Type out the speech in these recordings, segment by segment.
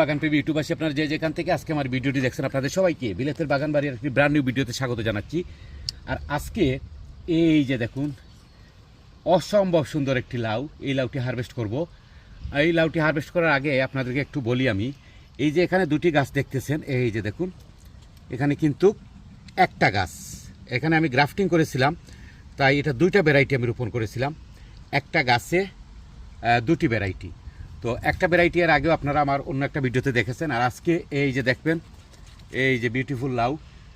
বাগান প্রেমী ইউটিউবাসী আপনারা যে যেখান থেকে আজকে আমার ভিডিওটি দেখছেন, আপনাদের সবাইকে বিলেতের বাগান বাড়ির একটি ব্র্যান্ড নিউ ভিডিওতে স্বাগত জানাচ্ছি। আর আজকে এই যে দেখুন, অসম্ভব সুন্দর একটি লাউ, এই লাউটি হারভেস্ট করব। এই লাউটি হারভেস্ট করার আগে আপনাদেরকে একটু বলি আমি, এই যে এখানে দুটি গাছ দেখতেছেন, এই যে দেখুন, এখানে কিন্তু একটা গাছ। এখানে আমি গ্রাফটিং করেছিলাম, তাই এটা দুইটা ভ্যারাইটি আমি রোপণ করেছিলাম। একটা গাছে দুটি ভ্যারাইটি তো একটা ভ্যারাইটি আগেও আপনারা আমার অন্য একটা ভিডিওতে দেখেছেন। আর আজকে এই যে দেখবেন, এই যে বিউটিফুল লাউ,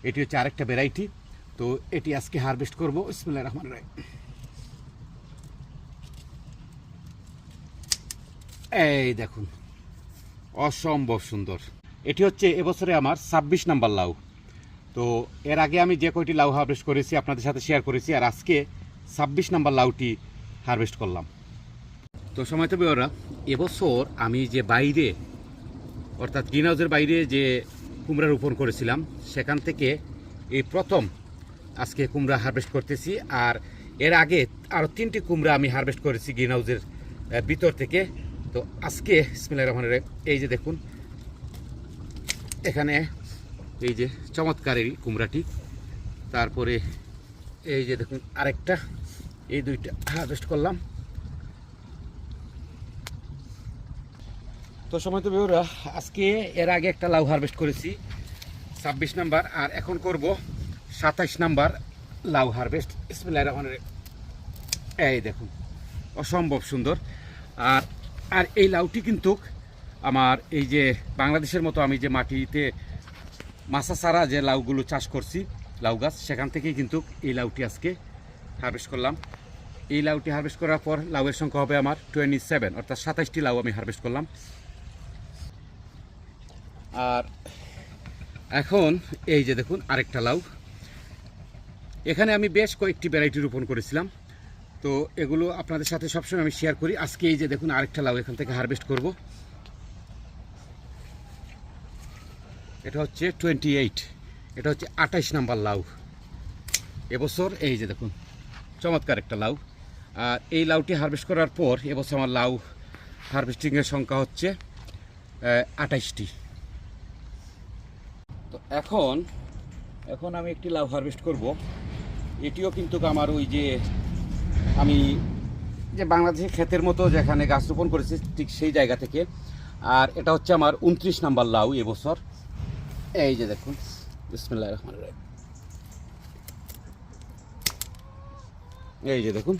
এটি হচ্ছে আরেকটা ভ্যারাইটি তো এটি আজকে হারভেস্ট করব। ইসমিল্লা রহমান রায় এই দেখুন, অসম্ভব সুন্দর। এটি হচ্ছে এবছরে আমার ছাব্বিশ নাম্বার লাউ। তো এর আগে আমি যে কয়টি লাউ হারভেস্ট করেছি আপনাদের সাথে শেয়ার করেছি। আর আজকে ছাব্বিশ নাম্বার লাউটি হারভেস্ট করলাম। তো সময় তো ওরা। এবছর আমি যে বাইরে অর্থাৎ গ্রিন হাউসের বাইরে যে কুমড়া রোপণ করেছিলাম সেখান থেকে এই প্রথম আজকে কুমড়া হারভেস্ট করতেছি। আর এর আগে আরও তিনটি কুমড়া আমি হারভেস্ট করেছি গ্রিন হাউসের ভিতর থেকে। তো আজকে ইসমিল্লাহির রহমানির রহিম, এই যে দেখুন এখানে এই যে চমৎকারেরই কুমড়াটি। তারপরে এই যে দেখুন আরেকটা এই দুইটা হারভেস্ট করলাম। তো সময় তো বেউরা আজকে এর আগে একটা লাউ হারভেস্ট করেছি, ছাব্বিশ নাম্বার, আর এখন করব সাতাইশ নাম্বার লাউ হারভেস্ট ইসমিল্লাহির রহমানির এই দেখুন, অসম্ভব সুন্দর। আর আর এই লাউটি কিন্তু আমার এই যে বাংলাদেশের মতো আমি যে মাটিতে মাছা ছাড়া যে লাউগুলো চাষ করছি, লাউ গাছ, সেখান থেকেই কিন্তু এই লাউটি আজকে হারভেস্ট করলাম। এই লাউটি হারভেস্ট করার পর লাউয়ের সংখ্যা হবে আমার টোয়েন্টি সেভেন অর্থাৎ সাতাইশটি লাউ আমি হারভেস্ট করলাম। আর এখন এই যে দেখুন, আরেকটা লাউ। এখানে আমি বেশ কয়েকটি ভ্যারাইটি রোপণ করেছিলাম। তো এগুলো আপনাদের সাথে সবসময় আমি শেয়ার করি। আজকে এই যে দেখুন, আরেকটা লাউ এখান থেকে হারভেস্ট করব। এটা হচ্ছে টোয়েন্টি এইট এটা হচ্ছে আঠাইশ নাম্বার লাউ। এবছর এই যে দেখুন, চমৎকার একটা লাউ। আর এই লাউটি হারভেস্ট করার পর এবছর আমার লাউ হারভেস্টিংয়ের সংখ্যা হচ্ছে আঠাইশটি এখন এখন আমি একটি লাউ হারভেস্ট করব। এটিও কিন্তু আমার ওই যে, আমি যে বাংলাদেশের ক্ষেতের মতো যেখানে গাছ রোপণ করেছি, ঠিক সেই জায়গা থেকে। আর এটা হচ্ছে আমার উনত্রিশ নাম্বার লাউ এবছর। এই যে দেখুন বিসমিল্লাহ রহমান এই যে দেখুন,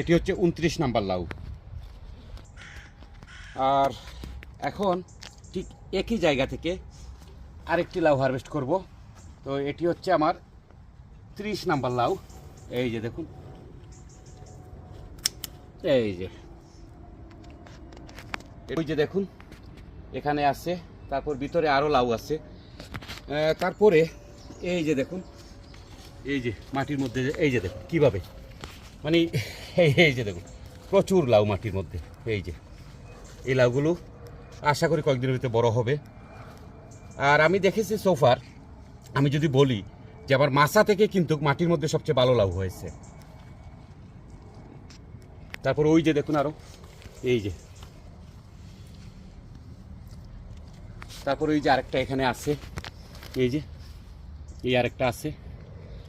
এটি হচ্ছে উনত্রিশ নাম্বার লাউ। আর এখন ঠিক একই জায়গা থেকে আরেকটি লাউ হারভেস্ট করব। তো এটি হচ্ছে আমার ত্রিশ নাম্বার লাউ। এই যে দেখুন। এই যে। ওই যে দেখুন। এখানে আছে, তারপর ভিতরে আরও লাউ আছে। তারপরে এই যে দেখুন। এই যে মাটির মধ্যে এই যে দেখুন, কীভাবে? মানে এই এই যে দেখুন, প্রচুর লাউ মাটির মধ্যে। এই যে। এই লাউগুলো আশা করি কয়েকদিনের ভিতরে বড় হবে। আর আমি দেখেছি সোফার আমি যদি বলি যে আমার মাসা থেকে কিন্তু মাটির মধ্যে সবচেয়ে ভালো লাউ হয়েছে। তারপর ওই যে দেখুন আরও, এই যে। তারপর ওই যে আরেকটা এখানে আছে, এই যে, এই আরেকটা আছে।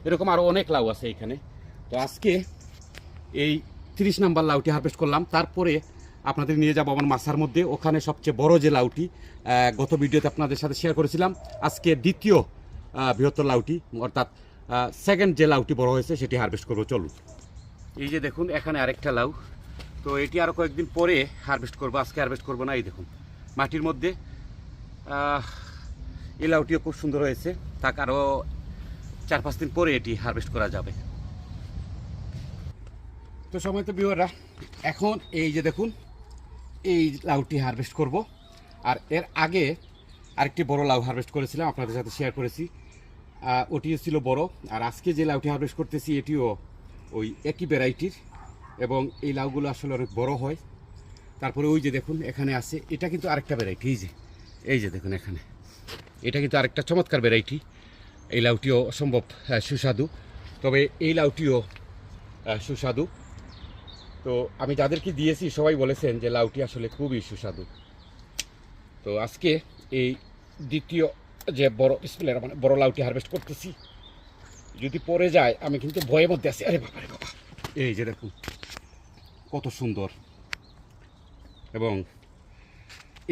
এরকম আরও অনেক লাউ আছে এখানে। তো আজকে এই তিরিশ নাম্বার লাউটি হারভেস্ট করলাম। তারপরে আপনাদের নিয়ে যাব আমার মাসার মধ্যে। ওখানে সবচেয়ে বড় যে লাউটি গত ভিডিওতে আপনাদের সাথে শেয়ার করেছিলাম, আজকে দ্বিতীয় বৃহত্তর লাউটি, অর্থাৎ সেকেন্ড যে লাউটি বড় হয়েছে, সেটি হারভেস্ট করব, চলুন। এই যে দেখুন, এখানে আরেকটা লাউ। তো এটি আরও কয়েকদিন পরে হারভেস্ট করব, আজকে হারভেস্ট করব না, এই দেখুন, মাটির মধ্যে। এই লাউটিও খুব সুন্দর হয়েছে, তাক আরও চার পাঁচ দিন পরে এটি হারভেস্ট করা যাবে। তো সময় তো বিওরা এখন এই যে দেখুন এই লাউটি হারভেস্ট করব। আর এর আগে আরেকটি বড় লাউ হারভেস্ট করেছিলাম, আপনাদের সাথে শেয়ার করেছি। ওটিও ছিল বড়। আর আজকে যে লাউটি হারভেস্ট করতেছি, এটিও ওই একই ভ্যারাইটির এবং এই লাউগুলো আসলে অনেক বড় হয়। তারপরে ওই যে দেখুন, এখানে আছে। এটা কিন্তু আরেকটা ভ্যারাইটি এই যে এই যে দেখুন এখানে। এটা কিন্তু আরেকটা চমৎকার ভ্যারাইটি এই লাউটিও অসম্ভব সুস্বাদু। তবে এই লাউটিও সুস্বাদু। তো আমি যাদেরকে দিয়েছি, সবাই বলেছেন যে লাউটি আসলে খুবই সুস্বাদু। তো আজকে এই দ্বিতীয় যে বড় স্প্লের মানে বড় লাউটি হারভেস্ট করতেছি, যদি পরে যায়, আমি কিন্তু ভয়ের মধ্যে আছি। আরে বাবা বাবা। এই যে দেখুন, কত সুন্দর। এবং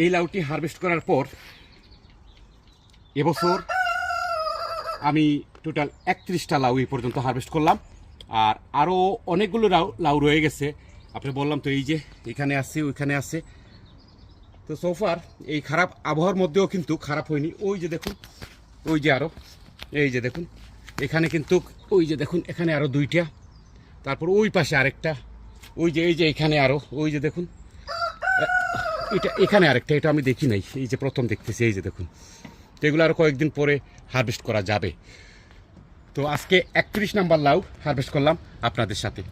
এই লাউটি হারভেস্ট করার পর এবছর আমি টোটাল একত্রিশটা লাউ এই পর্যন্ত হারভেস্ট করলাম। আর আরও অনেকগুলো লাউ লাউ রয়ে গেছে। আপনি বললাম তো এই যে এখানে আছে, ওইখানে আছে। তো সোফার এই খারাপ আবহাওয়ার মধ্যেও কিন্তু খারাপ হয়নি। ওই যে দেখুন, ওই যে আরও এই যে দেখুন, এখানে কিন্তু ওই যে দেখুন, এখানে আরও দুইটা, তারপর ওই পাশে আরেকটা, ওই যে, এই যে এখানে আরও ওই যে দেখুন এটা এখানে আরেকটা, এটা আমি দেখি নাই, এই যে প্রথম দেখতেছি, এই যে দেখুন। তো এগুলো আরও কয়েকদিন পরে হারভেস্ট করা যাবে। তো আজকে একত্রিশ নাম্বার লাউ হারভেস্ট করলাম আপনাদের সাথে।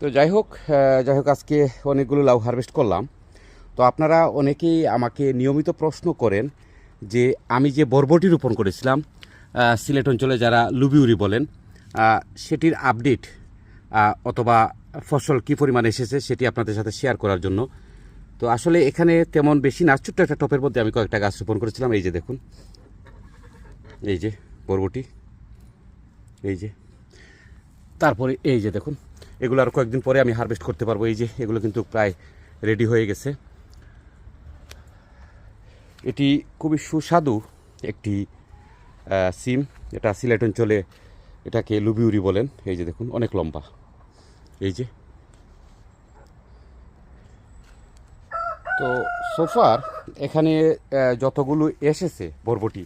তো যাই হোক যাই হোক, আজকে অনেকগুলো লাউ হারভেস্ট করলাম। তো আপনারা অনেকেই আমাকে নিয়মিত প্রশ্ন করেন যে আমি যে বরবটি রোপণ করেছিলাম সিলেট অঞ্চলে যারা লুবিউরি বলেন সেটির আপডেট অথবা ফসল কি পরিমাণ এসেছে সেটি আপনাদের সাথে শেয়ার করার জন্য। তো আসলে এখানে তেমন বেশি না, ছোট্ট একটা টপের মধ্যে আমি কয়েকটা গাছ রোপণ করেছিলাম। এই যে দেখুন, এই যে বরবটি, এই যে তারপরে এই যে দেখুন, এগুলো আর কয়েকদিন পরে আমি হারভেস্ট করতে পারব। এই যে, এগুলো কিন্তু প্রায় রেডি হয়ে গেছে। এটি খুবই সুস্বাদু একটি সিম। এটা সিলেট অঞ্চলে এটাকে লুবিউরি বলেন। এই যে দেখুন, অনেক লম্বা। এই যে। তো সোফার এখানে যতগুলো এসেছে বরবটি,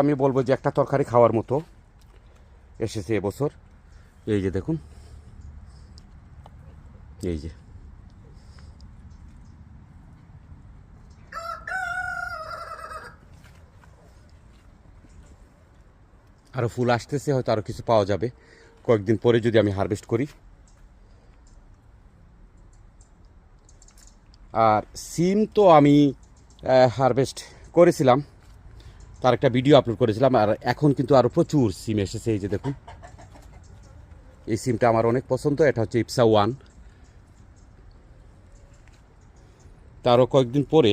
আমি বলব যে একটা তরকারি খাওয়ার মতো এসেছে এবছর। এই যে দেখুন। এই যে। আরও ফুল আসতেছে, হয়তো আরও কিছু পাওয়া যাবে। কয়েকদিন পরে যদি আমি হারভেস্ট করি। আর সিম তো আমি হারভেস্ট করেছিলাম। তার একটা ভিডিও আপলোড করেছিলাম, আর এখন কিন্তু আরও প্রচুর সিম এসেছে, এই যে দেখুন। এই সিমটা আমার অনেক পছন্দ, এটা হচ্ছে ইপসা ওয়ান তারও কয়েকদিন পরে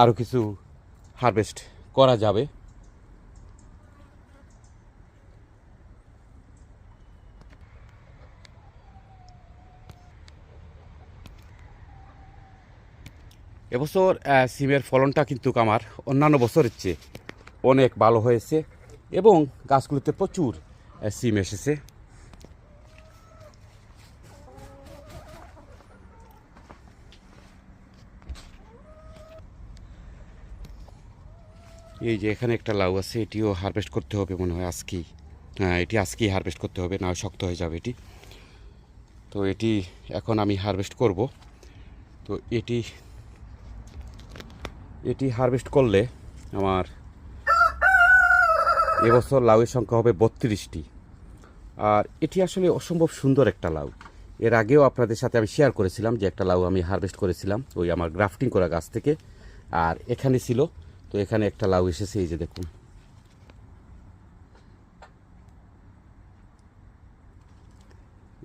আরও কিছু হারভেস্ট করা যাবে। এবছর সিমের ফলনটা কিন্তু আমার অন্যান্য বছরের চেয়ে অনেক ভালো হয়েছে এবং গাছগুলোতে প্রচুর সিম এসেছে। এই যে এখানে একটা লাউ আছে, এটিও হারভেস্ট করতে হবে মনে হয় আজকেই। হ্যাঁ এটি আজকেই হারভেস্ট করতে হবে, না শক্ত হয়ে যাবে এটি। তো এটি এখন আমি হারভেস্ট করব। তো এটি এটি হারভেস্ট করলে আমার এবছর লাউয়ের সংখ্যা হবে বত্রিশটি। আর এটি আসলে অসম্ভব সুন্দর একটা লাউ। এর আগেও আপনাদের সাথে আমি শেয়ার করেছিলাম যে একটা লাউ আমি হারভেস্ট করেছিলাম, ওই আমার গ্রাফটিং করা গাছ থেকে। আর এখানে ছিল তো এখানে একটা লাউ এসেছে, এই যে দেখুন।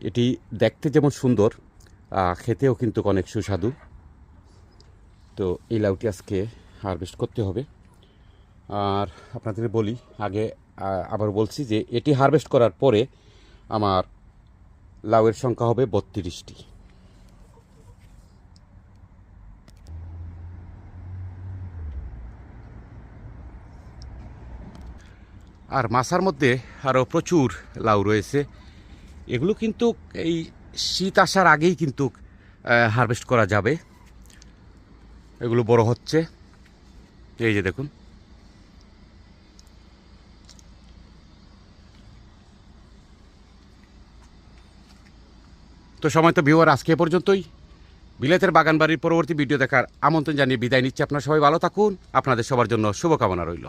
এটি দেখতে যেমন সুন্দর খেতেও কিন্তু অনেক সুস্বাদু। তো এই লাউটি আজকে হারভেস্ট করতে হবে। আর আপনাদের বলি, আগে আবার বলছি যে, এটি হারভেস্ট করার পরে আমার লাউয়ের সংখ্যা হবে বত্রিশটি। আর মাছার মধ্যে আরও প্রচুর লাউ রয়েছে। এগুলো কিন্তু এই শীত আসার আগেই কিন্তু হারভেস্ট করা যাবে। এগুলো বড় হচ্ছে। এই যে দেখুন। তো সময় তো ভিউয়ার, আজকে পর্যন্তই। বিলেতের বাগানবাড়ির পরবর্তী ভিডিও দেখার আমন্ত্রণ জানিয়ে বিদায় নিচ্ছি। আপনারা সবাই ভালো থাকুন। আপনাদের সবার জন্য শুভকামনা রইল।